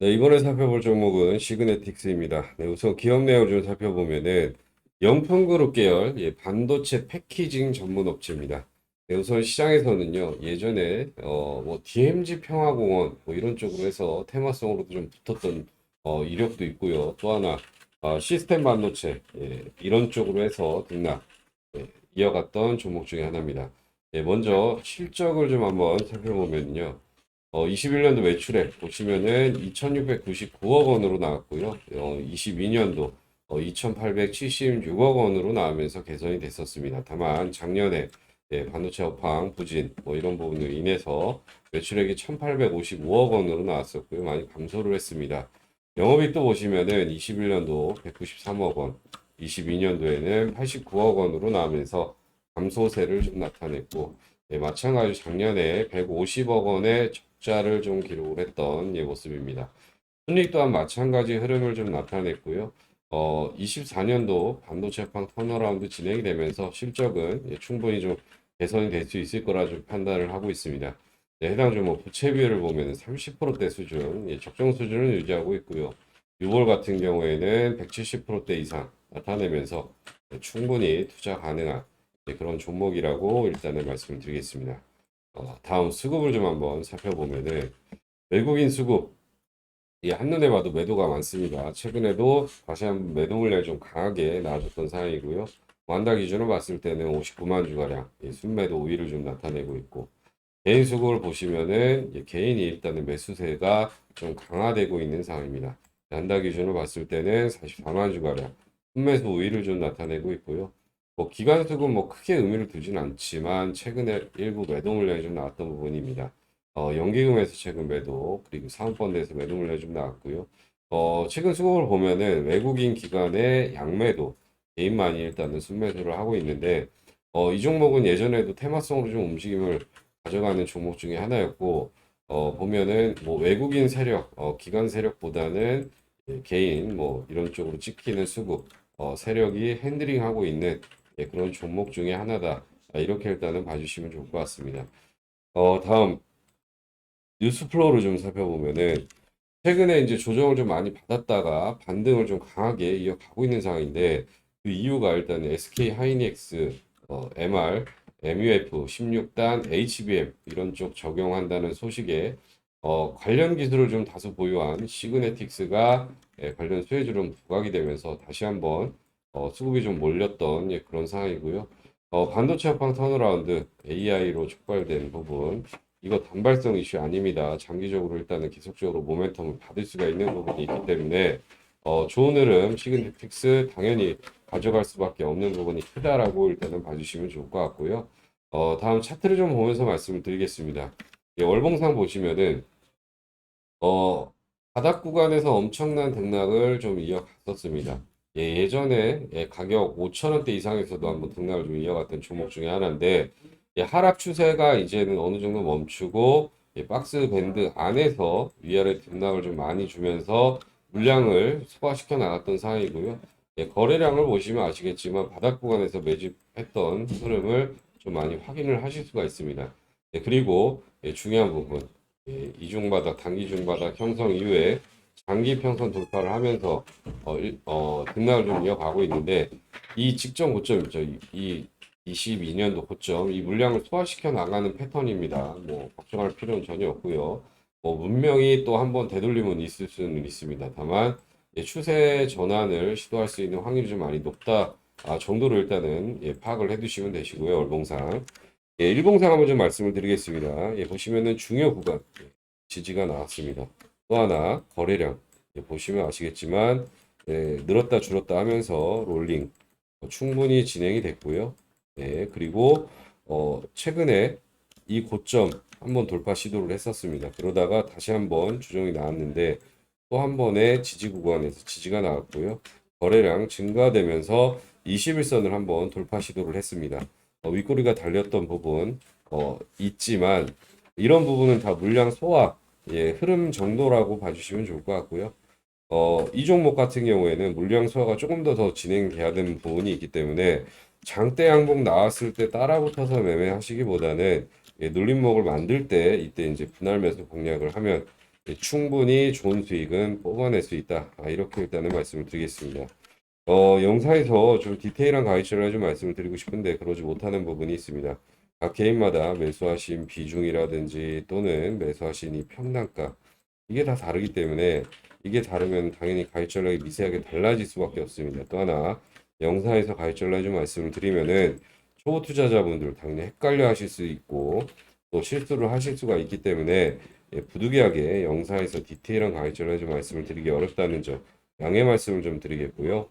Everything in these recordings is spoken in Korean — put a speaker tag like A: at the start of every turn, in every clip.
A: 네, 이번에 살펴볼 종목은 시그네틱스입니다. 네, 우선 기업 내용을 좀 살펴보면은 영풍그룹 계열 예, 반도체 패키징 전문 업체입니다. 네, 우선 시장에서는요, 예전에 어, 뭐 DMZ 평화공원 뭐 이런 쪽으로 해서 테마성으로도 좀 붙었던 어, 이력도 있고요. 또 하나 어, 시스템 반도체 예, 이런 쪽으로 해서 등락 예, 이어갔던 종목 중에 하나입니다. 예, 먼저 실적을 좀 한번 살펴보면요. 어, 21년도 매출액 보시면은 2,699억 원으로 나왔고요. 어, 22년도 어, 2,876억 원으로 나오면서 개선이 됐었습니다. 다만 작년에 예, 반도체 업황 부진 뭐 이런 부분으로 인해서 매출액이 1,855억 원으로 나왔었고요. 많이 감소를 했습니다. 영업이익도 보시면은 21년도 193억 원, 22년도에는 89억 원으로 나오면서 감소세를 좀 나타냈고 예, 마찬가지로 작년에 150억 원의 적자를 좀 기록을 했던 예, 모습입니다. 순이익 또한 마찬가지 흐름을 좀 나타냈고요. 어, 24년도 반도체 업황 턴어라운드 진행이 되면서 실적은 예, 충분히 좀 개선이 될 수 있을 거라 좀 판단을 하고 있습니다. 네, 해당 종목 부채 비율을 보면 30%대 수준, 예, 적정 수준을 유지하고 있고요. 6월 같은 경우에는 170%대 이상 나타내면서 예, 충분히 투자 가능한 예, 그런 종목이라고 일단은 말씀을 드리겠습니다. 어, 다음 수급을 좀 한번 살펴보면은 외국인 수급 이 한눈에 봐도 매도가 많습니다. 최근에도 다시 한번 매도 물량이 좀 강하게 나와줬던 상황이고요. 완다 기준으로 봤을 때는 59만 주가량 이 순매도 우위를 좀 나타내고 있고 개인 수급을 보시면은 이 개인이 일단은 매수세가 좀 강화되고 있는 상황입니다. 한다 기준으로 봤을 때는 44만 주가량 순매수 우위를 좀 나타내고 있고요. 뭐 기관 수급 뭐 크게 의미를 두진 않지만 최근에 일부 매도 물량이 좀 나왔던 부분입니다. 어, 연기금에서 최근 매도 그리고 사은펀드에서 매도 물량이 좀 나왔고요. 어, 최근 수급을 보면은 외국인 기관의 양매도 개인만이 일단은 순매수를 하고 있는데 어, 이 종목은 예전에도 테마성으로 좀 움직임을 가져가는 종목 중에 하나였고 어, 보면은 뭐 외국인 세력, 어, 기관 세력보다는 예, 개인 뭐 이런 쪽으로 찍히는 수급 어, 세력이 핸들링하고 있는 예, 그런 종목 중에 하나다. 아, 이렇게 일단은 봐주시면 좋을 것 같습니다. 어, 다음 뉴스 플로우를 좀 살펴보면은 최근에 이제 조정을 좀 많이 받았다가 반등을 좀 강하게 이어가고 있는 상황인데 그 이유가 일단 SK 하이닉스, 어, MR, MUF 16단, HBM 이런 쪽 적용한다는 소식에 어, 관련 기술을 좀 다소 보유한 시그네틱스가 예, 관련 수혜주로 부각이 되면서 다시 한번 어, 수급이 좀 몰렸던 예, 그런 상황이고요. 어, 반도체 업황 턴어라운드 AI로 촉발된 부분 이거 단발성 이슈 아닙니다. 장기적으로 일단은 계속적으로 모멘텀을 받을 수가 있는 부분이 있기 때문에 어, 좋은 흐름 시그네틱스 당연히 가져갈 수밖에 없는 부분이 크다라고 일단은 봐주시면 좋을 것 같고요. 어, 다음 차트를 좀 보면서 말씀을 드리겠습니다. 예, 월봉상 보시면은 어, 바닥 구간에서 엄청난 등락을 좀 이어갔었습니다. 예, 예전에 예, 가격 5천원대 이상에서도 한번 등락을 좀 이어갔던 종목 중에 하나인데 예, 하락 추세가 이제는 어느 정도 멈추고 예, 박스 밴드 안에서 위아래 등락을 좀 많이 주면서 물량을 소화시켜 나갔던 상황이고요. 예, 거래량을 보시면 아시겠지만 바닥 구간에서 매집했던 흐름을 좀 많이 확인을 하실 수가 있습니다. 예, 그리고 예, 중요한 부분 예, 이중바닥, 단기중바닥 형성 이후에 장기 평선 돌파를 하면서 어, 일- 어, 등락을 좀 이어가고 있는데 이 직전 고점 있죠. 이, 이 22년도 고점 이 물량을 소화시켜 나가는 패턴입니다. 뭐 걱정할 필요는 전혀 없고요. 뭐 분명히 또한번 되돌림은 있을 수는 있습니다. 다만 예, 추세 전환을 시도할 수 있는 확률이 좀 많이 높다 아, 정도로 일단은 예, 파악을 해두시면 되시고요. 월봉상 예, 일봉상 한번 좀 말씀을 드리겠습니다. 예, 보시면은 중요 구간 예, 지지가 나왔습니다. 또 하나 거래량 예, 보시면 아시겠지만 예, 늘었다 줄었다 하면서 롤링 어, 충분히 진행이 됐고요. 네, 그리고 어, 최근에 이 고점 한번 돌파 시도를 했었습니다. 그러다가 다시 한번 조정이 나왔는데 또 한 번의 지지 구간에서 지지가 나왔고요. 거래량 증가되면서 21선을 한번 돌파 시도를 했습니다. 어, 윗꼬리가 달렸던 부분 어, 있지만 이런 부분은 다 물량 소화 예, 흐름 정도라고 봐주시면 좋을 것 같고요. 어, 이 종목 같은 경우에는 물량 소화가 조금 더 더 진행돼야 되는 부분이 있기 때문에 장대 양봉 나왔을 때 따라붙어서 매매하시기보다는 예, 눌림목을 만들 때 이때 이제 분할 매수 공략을 하면
B: 예, 충분히 좋은 수익은 뽑아낼 수 있다. 아, 이렇게 일단은 말씀을 드리겠습니다. 어, 영상에서 좀 디테일한 가이드를 좀 말씀을 드리고 싶은데 그러지 못하는 부분이 있습니다. 각 개인마다 매수하신 비중이라든지 또는 매수하신 이 평단가 이게 다 다르기 때문에 이게 다르면 당연히 가입 전략이 미세하게 달라질 수밖에 없습니다. 또 하나 영상에서 가입 전략 좀 말씀을 드리면은 초보 투자자분들 당연히 헷갈려 하실 수 있고 또 실수를 하실 수가 있기 때문에 예, 부득이하게 영상에서 디테일한 전략 좀 말씀을 드리기 어렵다는 점 양해 말씀을 좀 드리겠고요.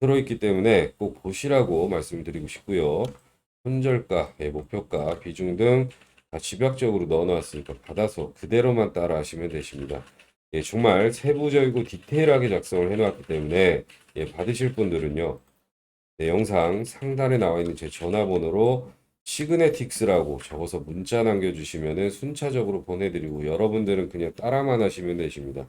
B: 들어있기 때문에 꼭 보시라고 말씀드리고 싶고요. 손절가, 예, 목표가, 비중 등 다 집약적으로 넣어놨으니까 받아서 그대로만 따라 하시면 되십니다. 예, 정말 세부적이고 디테일하게 작성을 해놨기 때문에 예, 받으실 분들은요. 네, 영상 상단에 나와 있는 제 전화번호로 시그네틱스라고 적어서 문자 남겨주시면은 순차적으로 보내드리고 여러분들은 그냥 따라만 하시면 되십니다.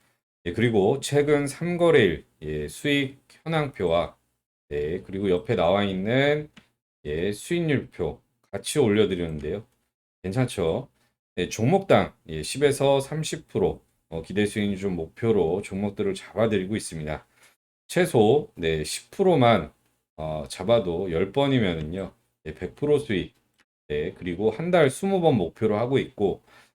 B: 예, 그리고 최근 3거래일 예, 수익 현황표와 네, 그리고 옆에 나와 있는 예, 수익률표 같이 올려드렸는데요. 괜찮죠? 네, 종목당 예, 10에서 30% 어, 기대 수익률 좀 목표로 종목들을 잡아드리고 있습니다. 최소 네, 10%만 어, 잡아도 10번이면은요, 100% 수익. 네, 그리고 한 달 20번 목표로 하고 있고,